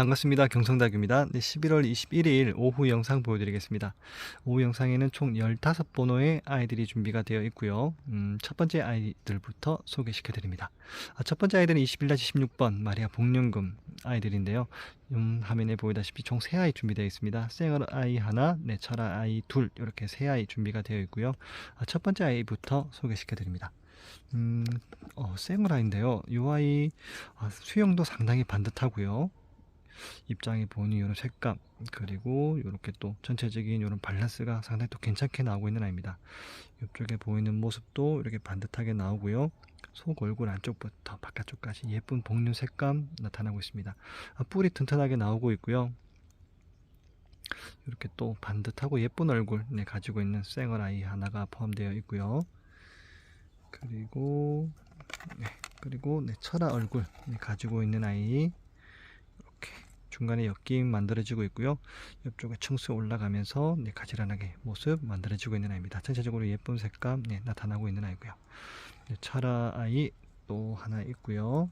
반갑습니다. 경성닭입니다. 네, 11월 21일 오후 영상 보여드리겠습니다. 오후 영상에는 총 15번호의 아이들이 준비가 되어 있고요. 음, 첫 번째 아이들부터 소개시켜드립니다. 아, 첫 번째 아이들은 21-16번 마리아 복륜금 아이들인데요. 음, 화면에 보이다시피 총 3아이 준비되어 있습니다. 생얼 아이 하나, 네, 철아 아이 둘 이렇게 3아이 준비가 되어 있고요. 아, 첫 번째 아이부터 소개시켜드립니다. 음, 어, 생얼 아이인데요. 이 아이 아, 수영도 상당히 반듯하고요. 입장에 보니 이런 색감 그리고 이렇게 또 전체적인 이런 밸런스가 상당히 또 괜찮게 나오고 있는 아이입니다. 이쪽에 보이는 모습도 이렇게 반듯하게 나오고요. 속 얼굴 안쪽부터 바깥쪽까지 예쁜 복륜 색감 나타나고 있습니다. 아, 뿔이 튼튼하게 나오고 있고요. 이렇게 또 반듯하고 예쁜 얼굴 네, 가지고 있는 생얼 아이 하나가 포함되어 있고요. 그리고 네, 그리고 네, 철아 얼굴 네, 가지고 있는 아이 중간에 엮임 만들어지고 있고요. 옆쪽에 층수 올라가면서 네, 가지런하게 모습 만들어지고 있는 아이입니다. 전체적으로 예쁜 색감 네, 나타나고 있는 아이고요. 네, 철아 아이 또 하나 있고요.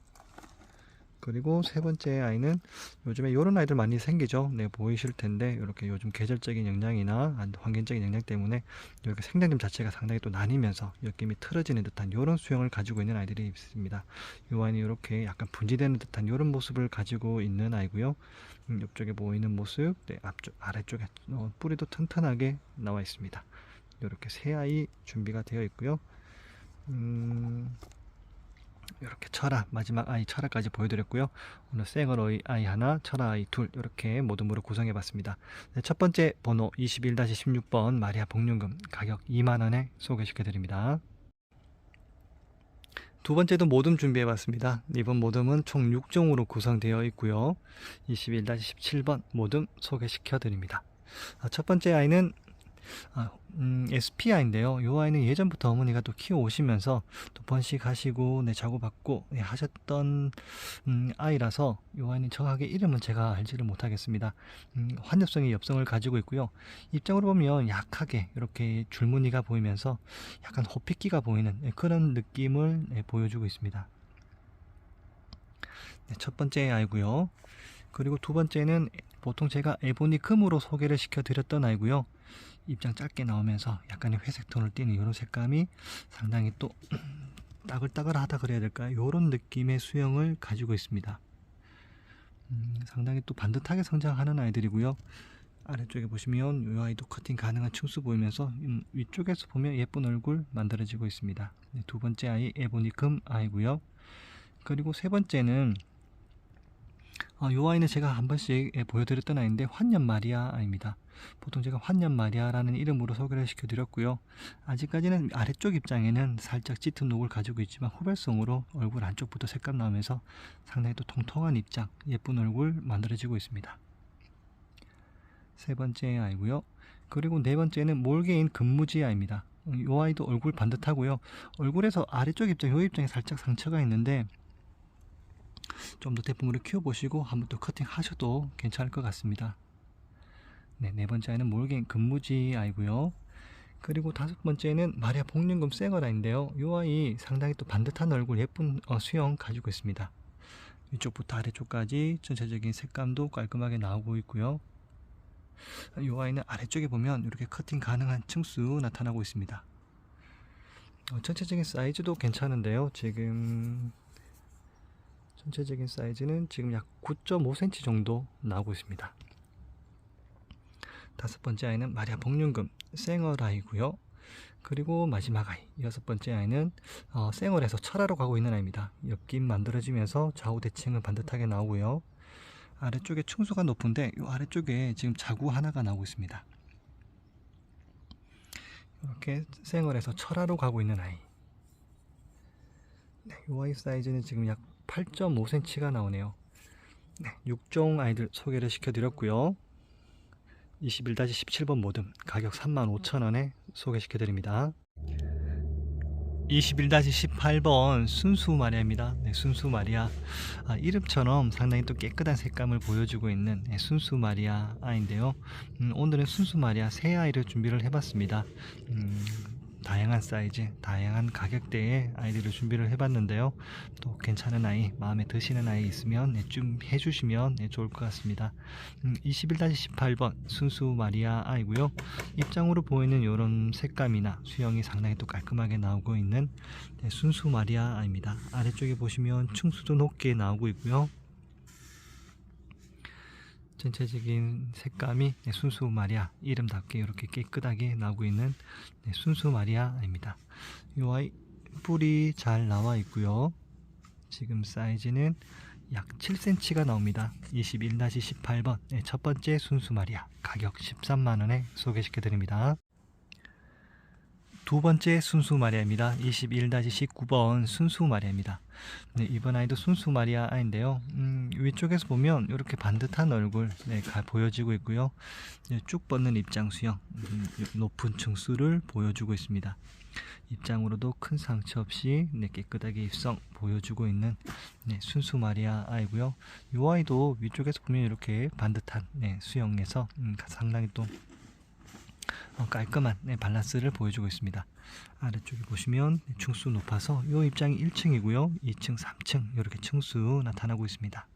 그리고 세 번째 아이는 요즘에 이런 아이들 많이 생기죠. 네, 보이실 텐데 이렇게 요즘 계절적인 영향이나 안- 환경적인 영향 때문에 이렇게 생장점 자체가 상당히 또 나뉘면서 엮임이 틀어지는 듯한 이런 수영을 가지고 있는 아이들이 있습니다. 이 아이는 이렇게 약간 분지되는 듯한 이런 모습을 가지고 있는 아이고요. 음, 옆쪽에 보이는 모습, 네, 앞쪽 아래쪽에 어, 뿌리도 튼튼하게 나와 있습니다. 이렇게 세 아이 준비가 되어 있고요. 음, 이렇게 철아 마지막 아이 철아까지 보여드렸고요. 오늘 생얼 아이, 하나, 철아 아이 둘 이렇게 모둠으로 구성해봤습니다. 네, 첫 번째 번호 21-16번 마리아 복륜금 가격 2만 원에 소개시켜드립니다. 두 번째도 모듬 준비해봤습니다. 이번 모듬은 총 6종으로 구성되어 있고요. 21-17번 모듬 소개시켜드립니다. 아, 첫 번째 아이는 아, 음, SPI인데요. 이 아이는 예전부터 어머니가 또 키워 오시면서 또 번식하시고 네, 자고받고 네, 하셨던 음, 아이라서 이 아이는 정확하게 이름은 제가 알지를 못하겠습니다. 음, 환엽성의 엽성을 가지고 있고요. 입장으로 보면 약하게 이렇게 줄무늬가 보이면서 약간 호피끼가 보이는 네, 그런 느낌을 네, 보여주고 있습니다. 네, 첫 번째 아이고요. 그리고 두 번째는 보통 제가 에보니 금으로 소개를 시켜드렸던 아이고요. 입장 짧게 나오면서 약간의 회색 톤을 띠는 이런 색감이 상당히 또 따글따글하다 그래야 될까요? 이런 느낌의 수영을 가지고 있습니다. 음, 상당히 또 반듯하게 성장하는 아이들이고요. 아래쪽에 보시면 이 아이도 커팅 가능한 층수 보이면서 음, 위쪽에서 보면 예쁜 얼굴 만들어지고 있습니다. 네, 두 번째 아이 에보니 금 아이고요. 그리고 세 번째는 어, 이 아이는 제가 한 번씩 예, 보여드렸던 아이인데 환년 마리아 아입니다. 보통 제가 환년 마리아라는 이름으로 소개를 시켜드렸고요. 아직까지는 아래쪽 입장에는 살짝 짙은 녹을 가지고 있지만 후발성으로 얼굴 안쪽부터 색감 나오면서 상당히 또 통통한 입장, 예쁜 얼굴 만들어지고 있습니다. 세 번째 아이고요. 그리고 네 번째는 몰개인 금무지 아입니다. 이 아이도 얼굴 반듯하고요. 얼굴에서 아래쪽 입장, 이 입장에 살짝 상처가 있는데 좀 더 대품으로 키워보시고 한번 또 커팅 하셔도 괜찮을 것 같습니다. 네, 네 번째 아이는 몰갱 금무지 아이고요. 그리고 다섯 번째는 마리아 복륜금 생어라인데요. 이 아이 상당히 또 반듯한 얼굴 예쁜 어, 수영 가지고 있습니다. 위쪽부터 아래쪽까지 전체적인 색감도 깔끔하게 나오고 있고요. 이 아이는 아래쪽에 보면 이렇게 커팅 가능한 층수 나타나고 있습니다. 어, 전체적인 사이즈도 괜찮은데요. 지금 전체적인 사이즈는 지금 약 9.5cm 정도 나오고 있습니다. 다섯 번째 아이는 마리아 복륜금 생얼아이고요. 그리고 마지막 아이 여섯 번째 아이는 어, 생얼에서 철화로 가고 있는 아이입니다. 엮임 만들어지면서 좌우 대칭은 반듯하게 나오고요. 아래쪽에 층수가 높은데 이 아래쪽에 지금 자구 하나가 나오고 있습니다. 이렇게 생얼에서 철화로 가고 있는 아이. 네, 이 아이 사이즈는 지금 약 8.5cm가 나오네요. 네, 6종 아이들 소개를 시켜드렸고요. 21-17번 모듬 가격 35,000원에 소개시켜드립니다. 21-18번 순수 마리아입니다. 네, 순수 마리아 아, 이름처럼 상당히 또 깨끗한 색감을 보여주고 있는 네, 순수 마리아 아인데요. 음, 오늘은 순수 마리아 새 아이를 준비를 해봤습니다. 음, 다양한 사이즈, 다양한 가격대의 아이들을 준비를 해봤는데요. 또 괜찮은 아이, 마음에 드시는 아이 있으면 네, 좀 해주시면 네, 좋을 것 같습니다. 음, 21-18번 순수 마리아 아이고요. 입장으로 보이는 이런 색감이나 수영이 상당히 또 깔끔하게 나오고 있는 네, 순수 마리아 아입니다. 아래쪽에 보시면 충수도 높게 나오고 있고요. 전체적인 색감이 네, 순수 마리아 이름답게 이렇게 깨끗하게 나오고 있는 네, 순수 마리아입니다. 이 아이 뿔이 잘 나와 있고요. 지금 사이즈는 약 7cm가 나옵니다. 21-18번 네, 첫 번째 순수 마리아 가격 13만원에 소개시켜 드립니다. 두 번째 순수 마리아입니다. 21-19번 순수 마리아입니다. 네, 이번 아이도 순수 마리아 아인데요. 음, 위쪽에서 보면 이렇게 반듯한 얼굴 네, 가, 보여지고 있고요. 네, 쭉 뻗는 입장 수형, 음, 높은 층수를 보여주고 있습니다. 입장으로도 큰 상처 없이 네, 깨끗하게 입성 보여주고 있는 네, 순수 마리아 아이고요. 이 아이도 위쪽에서 보면 이렇게 반듯한 네, 수형에서 음, 상당히 또 어, 깔끔한 네, 밸런스를 보여주고 있습니다. 아래쪽에 보시면 층수 높아서 이 입장이 1층이고요. 2층, 3층 이렇게 층수 나타나고 있습니다.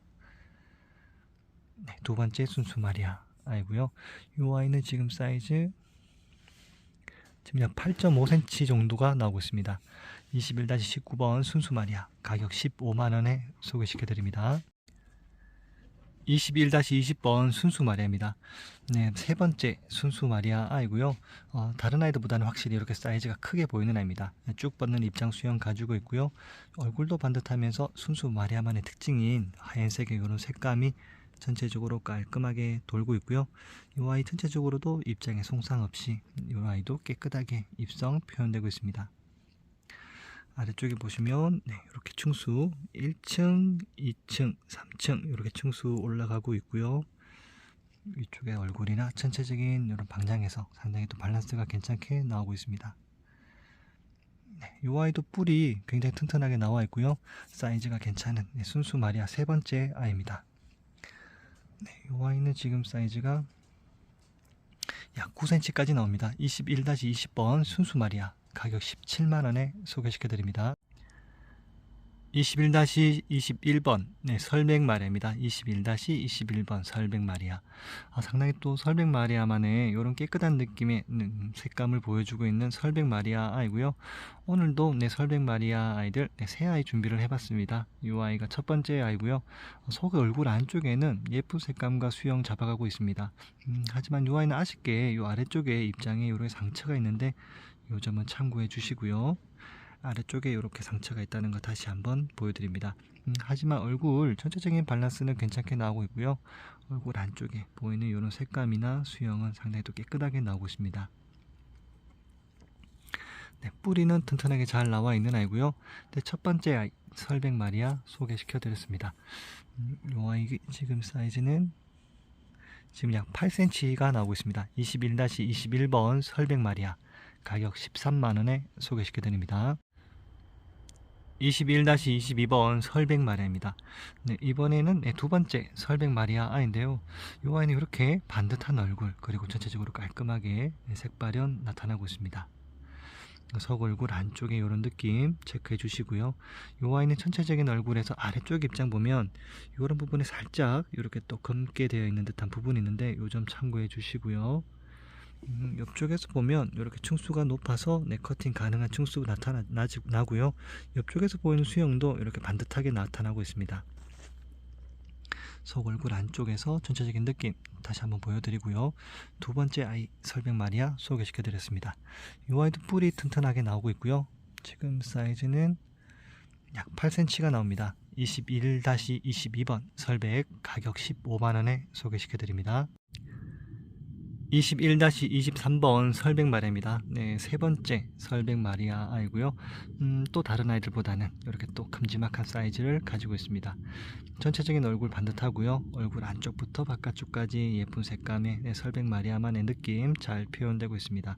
네, 두 번째 순수 마리아 아이고요. 이 아이는 지금 사이즈 지금 약 8.5cm 정도가 나오고 있습니다. 21-19번 순수 마리아 가격 15만원에 소개시켜 드립니다. 21-20번 순수 마리아입니다. 네, 세 번째 순수 마리아 아이고요. 어, 다른 아이들보다는 확실히 이렇게 사이즈가 크게 보이는 아이입니다. 쭉 뻗는 입장 수영 가지고 있고요. 얼굴도 반듯하면서 순수 마리아만의 특징인 하얀색의 이런 색감이 전체적으로 깔끔하게 돌고 있고요. 이 아이 전체적으로도 입장에 송상 없이 이 아이도 깨끗하게 입성 표현되고 있습니다. 아래쪽에 보시면 네, 이렇게 층수 1층, 2층, 3층 이렇게 층수 올라가고 있고요. 위쪽에 얼굴이나 전체적인 이런 방향에서 상당히 또 밸런스가 괜찮게 나오고 있습니다. 네, 이 아이도 뿔이 굉장히 튼튼하게 나와 있고요. 사이즈가 괜찮은 네, 순수 마리아 세 번째 아이입니다. 네, 이 아이는 지금 사이즈가 약 9cm까지 나옵니다. 21-20번 순수 마리아 가격 17만원에 소개시켜 드립니다. 21-21번 네, 설백마리아입니다. 21-21번 설백마리아 아, 상당히 또 설백마리아만의 이런 깨끗한 느낌의 음, 색감을 보여주고 있는 설백마리아 아이고요. 오늘도 네, 설백마리아 아이들 네, 세 아이 준비를 해봤습니다. 이 아이가 첫 번째 아이고요. 속 얼굴 안쪽에는 예쁜 색감과 수영 잡아가고 있습니다. 음, 하지만 이 아이는 아쉽게 이 아래쪽에 입장에 이렇게 상처가 있는데 이 점은 참고해 주시고요. 아래쪽에 이렇게 상처가 있다는 거 다시 한번 보여드립니다. 음, 하지만 얼굴 전체적인 밸런스는 괜찮게 나오고 있고요. 얼굴 안쪽에 보이는 이런 색감이나 수영은 상당히 또 깨끗하게 나오고 있습니다. 네, 뿌리는 튼튼하게 잘 나와 있는 아이고요. 네, 첫 번째 아이 설백 마리아 소개시켜 드렸습니다. 음, 이 아이 지금 사이즈는 지금 약 8cm가 나오고 있습니다. 21-21번 설백 마리아 가격 13만원에 소개시켜 드립니다. 21-22번 설백마리아입니다. 네, 이번에는 네, 두 번째 설백마리아 아인데요. 이 아이는 이렇게 반듯한 얼굴 그리고 전체적으로 깔끔하게 네, 색발현 나타나고 있습니다. 석 얼굴 안쪽에 이런 느낌 체크해 주시고요. 이 아이는 전체적인 얼굴에서 아래쪽 입장 보면 이런 부분에 살짝 이렇게 또 검게 되어 있는 듯한 부분이 있는데 이점 참고해 주시고요. 음, 옆쪽에서 보면 이렇게 층수가 높아서 네, 커팅 가능한 층수가 나타나 나고요. 옆쪽에서 보이는 수영도 이렇게 반듯하게 나타나고 있습니다. 속 얼굴 안쪽에서 전체적인 느낌 다시 한번 보여드리고요. 두 번째 아이 설백 마리아 소개시켜 드렸습니다. 이 아이도 뿔이 튼튼하게 나오고 있고요. 지금 사이즈는 약 8cm가 나옵니다. 21-22번 설백 가격 15만원에 소개시켜 드립니다. 21-23번 설백마리아입니다. 네, 세 번째 설백마리아 아이고요. 음, 또 다른 아이들보다는 이렇게 또 큼지막한 사이즈를 가지고 있습니다. 전체적인 얼굴 반듯하고요. 얼굴 안쪽부터 바깥쪽까지 예쁜 색감의 네, 설백마리아만의 느낌 잘 표현되고 있습니다.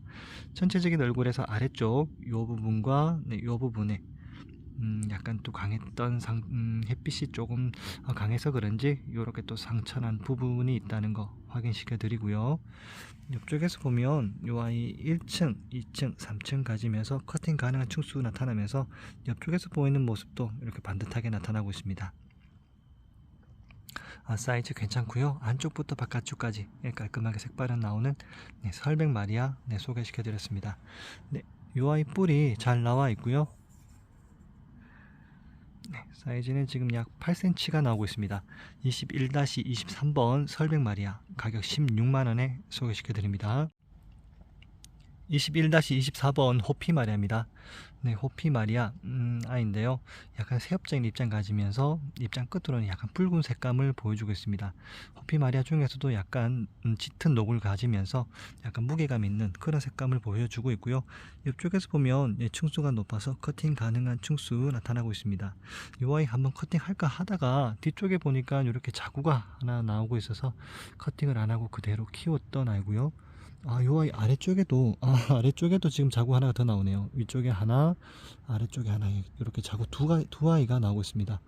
전체적인 얼굴에서 아래쪽 이 부분과 네, 이 부분에 음, 약간 또 강했던 상, 음, 햇빛이 조금 어, 강해서 그런지 이렇게 또 상처난 부분이 있다는 거 확인시켜 드리고요. 옆쪽에서 보면 이 아이 1층, 2층, 3층 가지면서 커팅 가능한 층수 나타나면서 옆쪽에서 보이는 모습도 이렇게 반듯하게 나타나고 있습니다. 아, 사이즈 괜찮고요. 안쪽부터 바깥쪽까지 깔끔하게 색발은 나오는 네, 설백 마리아 네, 소개시켜 드렸습니다. 네, 이 아이 뿔이 잘 나와 있고요. 네, 사이즈는 지금 약 8cm가 나오고 있습니다. 21-23번 설백 마리아 가격 16만원에 소개시켜 드립니다. 21-24번 호피 마리아입니다. 네, 호피 마리아 음, 아인데요. 약간 새업적인 입장 가지면서 입장 끝으로는 약간 붉은 색감을 보여주고 있습니다. 호피 마리아 중에서도 약간 음, 짙은 녹을 가지면서 약간 무게감 있는 그런 색감을 보여주고 있고요. 옆쪽에서 보면 예, 층수가 높아서 커팅 가능한 층수 나타나고 있습니다. 이 아이 한번 커팅 할까 하다가 뒤쪽에 보니까 이렇게 자구가 하나 나오고 있어서 커팅을 안 하고 그대로 키웠던 아이고요. 아, 요 아이 아래쪽에도 아, 아래쪽에도 지금 자구 하나가 더 나오네요. 위쪽에 하나, 아래쪽에 하나 이렇게 자구 두, 가, 두 아이가 나오고 있습니다.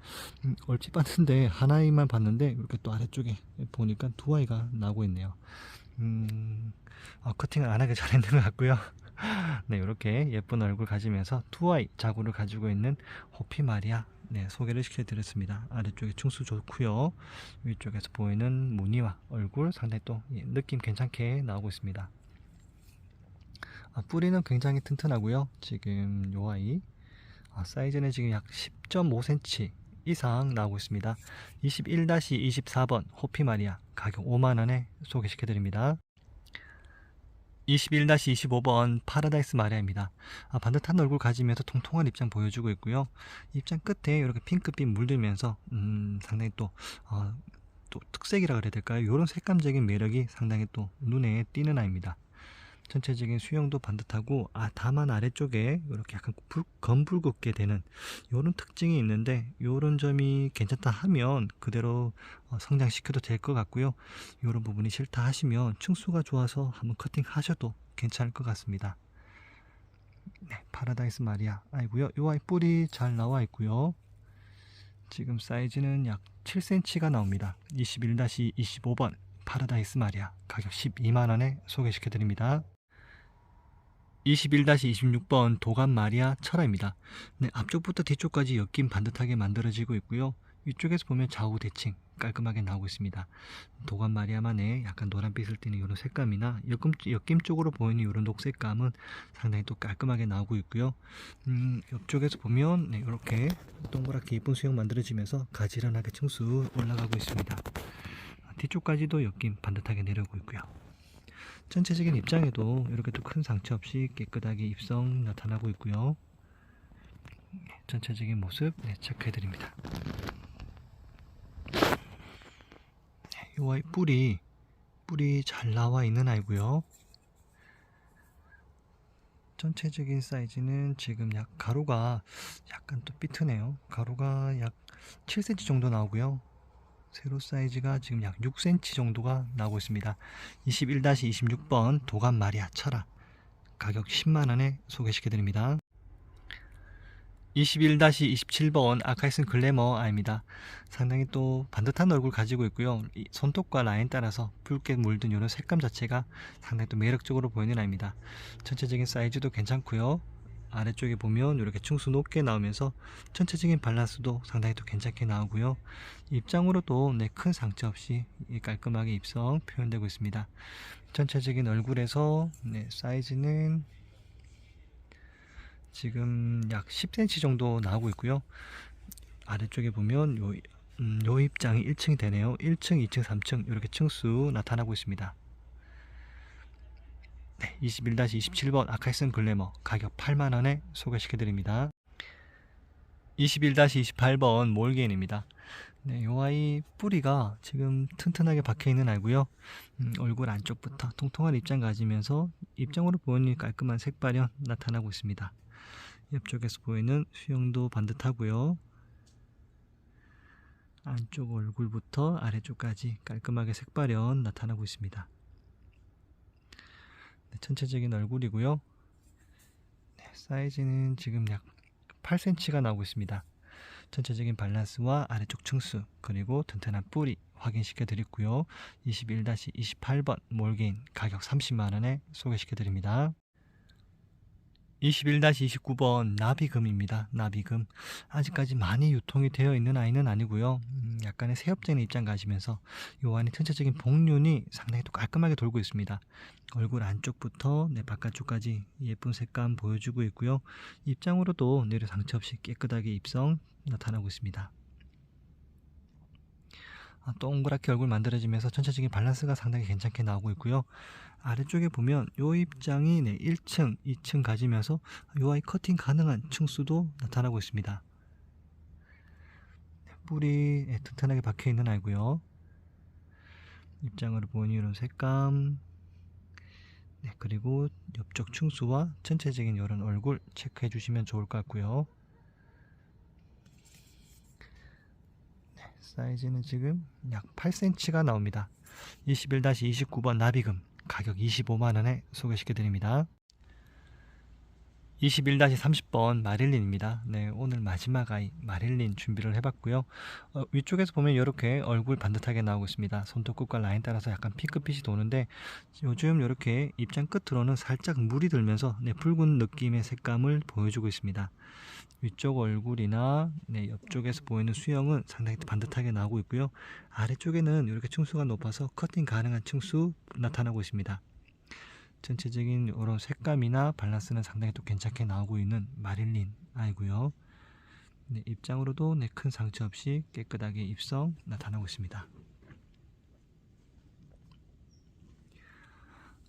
음, 얼핏 봤는데 하나이만 봤는데 이렇게 또 아래쪽에 보니까 두 아이가 나오고 있네요. 음, 어, 커팅을 안 하게 잘했는 것 같고요. 네, 이렇게 예쁜 얼굴 가지면서 두 아이 자구를 가지고 있는 호피 마리아 네, 소개를 시켜드렸습니다. 아래쪽에 충수 좋고요. 위쪽에서 보이는 무늬와 얼굴 상당히 또 예, 느낌 괜찮게 나오고 있습니다. 아, 뿌리는 굉장히 튼튼하고요. 지금 요 아이 아, 사이즈는 지금 약 10.5cm 이상 나오고 있습니다. 21-24번 호피 마리아 가격 5만원에 소개시켜드립니다. 21-25번 파라다이스 마리아입니다. 아, 반듯한 얼굴 가지면서 통통한 입장 보여주고 있고요. 입장 끝에 이렇게 핑크빛 물들면서 음, 상당히 또, 어, 또 특색이라 그래야 될까요? 이런 색감적인 매력이 상당히 또 눈에 띄는 아이입니다. 전체적인 수영도 반듯하고 아 다만 아래쪽에 이렇게 약간 불, 검붉게 되는 이런 특징이 있는데 이런 점이 괜찮다 하면 그대로 어, 성장시켜도 될 것 같고요. 이런 부분이 싫다 하시면 층수가 좋아서 한번 커팅 하셔도 괜찮을 것 같습니다. 네, 파라다이스 마리아 아이고요. 이 아이 뿔이 잘 나와 있고요. 지금 사이즈는 약 7cm가 나옵니다. 21-25번 파라다이스 마리아 가격 12만원에 소개시켜 드립니다 21-26번 도감 마리아 철화입니다. 네, 앞쪽부터 뒤쪽까지 엮임 반듯하게 만들어지고 있고요. 위쪽에서 보면 좌우 대칭 깔끔하게 나오고 있습니다. 도감 마리아만의 약간 노란빛을 띠는 이런 색감이나 엮임, 엮임 쪽으로 보이는 이런 녹색감은 상당히 또 깔끔하게 나오고 있고요. 음, 옆쪽에서 보면 네, 이렇게 동그랗게 예쁜 수영 만들어지면서 가지런하게 층수 올라가고 있습니다. 뒤쪽까지도 엮임 반듯하게 내려오고 있고요. 전체적인 입장에도 이렇게 또 큰 상처 없이 깨끗하게 입성 나타나고 있고요. 전체적인 모습 네, 체크해 드립니다. 이 아이 뿔이 뿔이 잘 나와 있는 아이고요. 전체적인 사이즈는 지금 약 가로가 약간 또 삐트네요. 가로가 약 7cm 정도 나오고요. 세로 사이즈가 지금 약 6cm 정도가 나오고 있습니다. 21-26번 도감 마리아 철아 가격 10만원에 소개시켜 드립니다. 21-27번 아카이슨 글래머 아입니다. 상당히 또 반듯한 얼굴 가지고 있고요. 손톱과 라인 따라서 붉게 물든 이런 색감 자체가 상당히 또 매력적으로 보이는 아입니다. 전체적인 사이즈도 괜찮고요. 아래쪽에 보면 이렇게 충수 높게 나오면서 전체적인 밸런스도 상당히 또 괜찮게 나오고요. 입장으로도 네, 큰 상처 없이 깔끔하게 입성 표현되고 있습니다. 전체적인 얼굴에서 네, 사이즈는 지금 약 10cm 정도 나오고 있고요. 아래쪽에 보면 요, 음, 요 입장이 1층이 되네요. 1층, 2층, 3층 이렇게 층수 나타나고 있습니다. 네, 21-27번 아카이슨 글래머 가격 8만원에 소개시켜 드립니다. 21-28번 몰게인입니다. 네, 요 아이 뿌리가 지금 튼튼하게 박혀 있는 아이고요. 음, 얼굴 안쪽부터 통통한 입장 가지면서 입장으로 보이는 깔끔한 색발현 나타나고 있습니다. 옆쪽에서 보이는 수영도 반듯하고요. 안쪽 얼굴부터 아래쪽까지 깔끔하게 색발현 나타나고 있습니다 네, 전체적인 얼굴이고요. 네, 사이즈는 지금 약 8cm가 나오고 있습니다. 전체적인 밸런스와 아래쪽 층수 그리고 튼튼한 뿌리 확인시켜 드렸고요. 21-28번 몰개인 가격 30만원에 소개시켜 드립니다. 21-29번 나비금입니다. 나비금 아직까지 많이 유통이 되어 있는 아이는 아니고요. 음, 약간의 새업적인 입장 가시면서 이 안에 전체적인 복륜이 상당히 또 깔끔하게 돌고 있습니다. 얼굴 안쪽부터 내 바깥쪽까지 예쁜 색감 보여주고 있고요. 입장으로도 내려 상처 없이 깨끗하게 입성 나타나고 있습니다. 아, 동그랗게 얼굴 만들어지면서 전체적인 밸런스가 상당히 괜찮게 나오고 있고요. 아래쪽에 보면 요 입장이 네, 1층, 2층 가지면서 요 아이 커팅 가능한 층수도 나타나고 있습니다. 네, 뿌리 네, 튼튼하게 박혀 있는 아이고요. 입장으로 보니 이런 색감, 네, 그리고 옆쪽 층수와 전체적인 이런 얼굴 체크해 주시면 좋을 것 같고요. 네, 사이즈는 지금 약 8cm가 나옵니다. 21-29번 나비금 가격 25만원에 소개시켜 드립니다. 21-30번 마릴린입니다. 네, 오늘 마지막 아이 마릴린 준비를 해봤고요. 어, 위쪽에서 보면 이렇게 얼굴 반듯하게 나오고 있습니다. 손톱 끝과 라인 따라서 약간 핑크빛이 도는데 요즘 이렇게 입장 끝으로는 살짝 물이 들면서 네, 붉은 느낌의 색감을 보여주고 있습니다. 위쪽 얼굴이나 네, 옆쪽에서 보이는 수영은 상당히 반듯하게 나오고 있고요. 아래쪽에는 이렇게 층수가 높아서 커팅 가능한 층수 나타나고 있습니다. 전체적인 이런 색감이나 밸런스는 상당히 또 괜찮게 나오고 있는 마릴린 아이고요. 네, 입장으로도 네, 큰 상처 없이 깨끗하게 입성 나타나고 있습니다.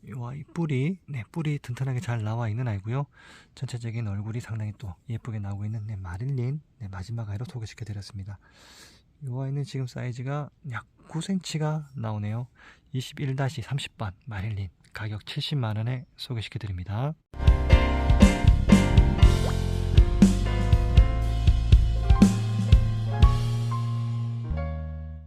이 뿌리, 네, 뿌리 튼튼하게 잘 나와 있는 아이고요. 전체적인 얼굴이 상당히 또 예쁘게 나오고 있는 네, 마릴린 네, 마지막 아이로 소개시켜 드렸습니다. 이 아이는 지금 사이즈가 약 9cm가 나오네요. 21-30번 마릴린 가격 70만원에 소개시켜 드립니다.